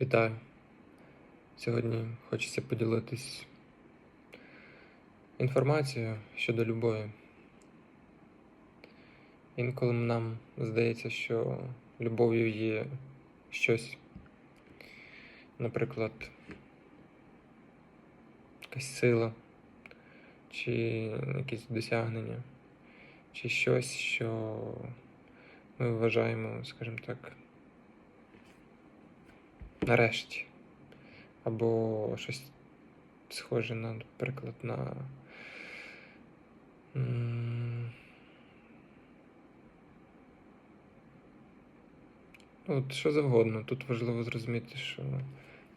Вітаю! Сьогодні хочеться поділитись інформацією щодо любові. Інколи нам здається, що любов'ю є щось, наприклад, якась сила, чи якісь досягнення, чи щось, що ми вважаємо, скажімо так, нарешті. Або щось схоже на, наприклад, на. Ну, от що завгодно. Тут важливо зрозуміти, що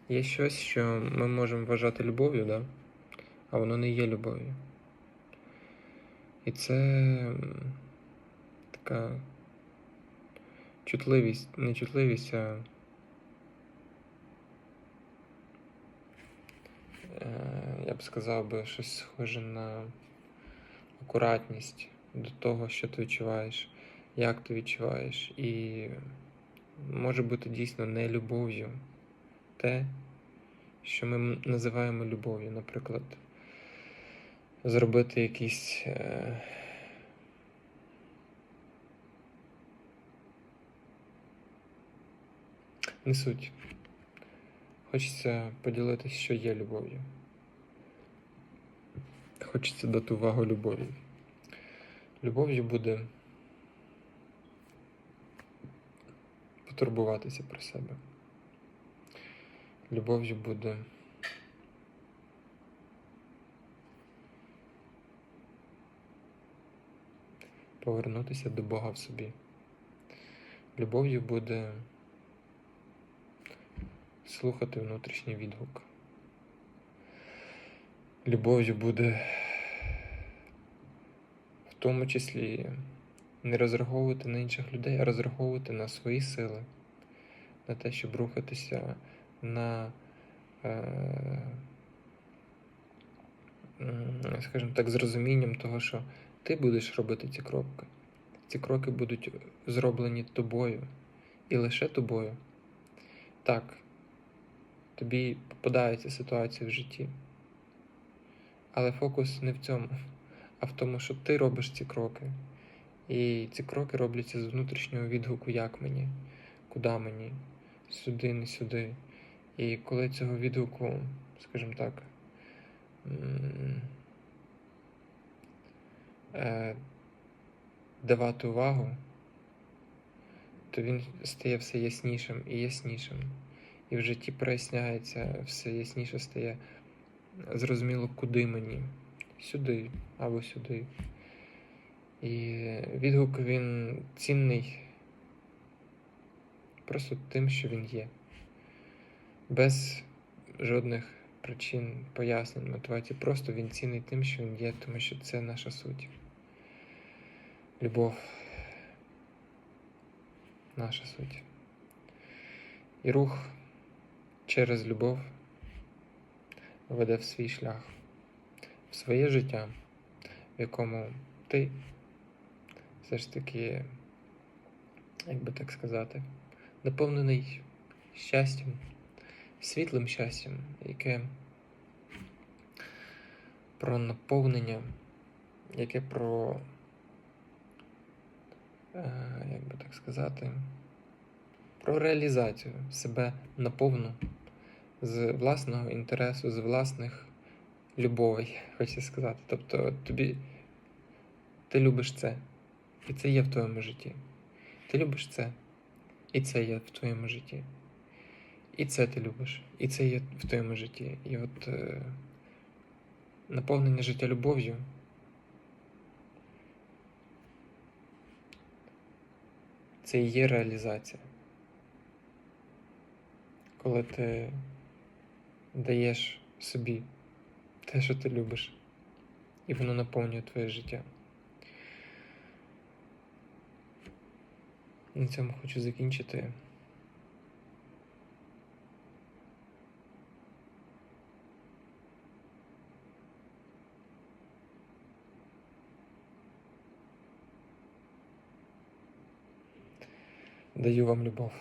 є щось, що ми можемо вважати любов'ю, да? а воно не є любов'ю. І це така чутливість, не чутливість, а я б сказав би, щось схоже на акуратність до того, що ти відчуваєш, як ти відчуваєш. І може бути дійсно не любов'ю те, що ми називаємо любов'ю. Наприклад, зробити якісь. Е, не суть. Хочеться поділитися, що є любов'ю. Хочеться дати увагу любові. Любов'ю буде потурбуватися про себе. Любов'ю буде повернутися до Бога в собі. Любов'ю буде слухати внутрішній відгук. Любов'ю буде в тому числі не розраховувати на інших людей, а розраховувати на свої сили, на те, щоб рухатися на, е, скажімо так, з розумінням того, що ти будеш робити ці кроки. Ці кроки будуть зроблені тобою і лише тобою. Так, тобі попадаються ситуації в житті. Але фокус не в цьому, а в тому, що ти робиш ці кроки. І ці кроки робляться з внутрішнього відгуку, як мені, куди мені, сюди, не сюди. І коли цього відгуку, скажімо так, е, давати увагу, то він стає все яснішим і яснішим. І в житті проясняється, все ясніше стає зрозуміло, куди мені. Сюди або сюди. І відгук він цінний просто тим, що він є. Без жодних причин, пояснень, мотивацій. Просто він цінний тим, що він є, тому що це наша суть. Любов. Наша суть. І рух через любов веде в свій шлях, в своє життя, в якому ти все ж таки, як би так сказати, наповнений щастям, світлим щастям, яке про наповнення, яке про, е, як би так сказати, про реалізацію себе наповну з власного інтересу, з власних любовей, хочеться сказати. Тобто тобі ти любиш це, і це є в твоєму житті. Ти любиш це, і це є в твоєму житті. І це ти любиш, і це є в твоєму житті. І от е, наповнення життя любов'ю. Це і є реалізація. Коли ти даєш собі те, що ти любиш, і воно наповнює твоє життя. На цьому хочу закінчити. Даю вам любов.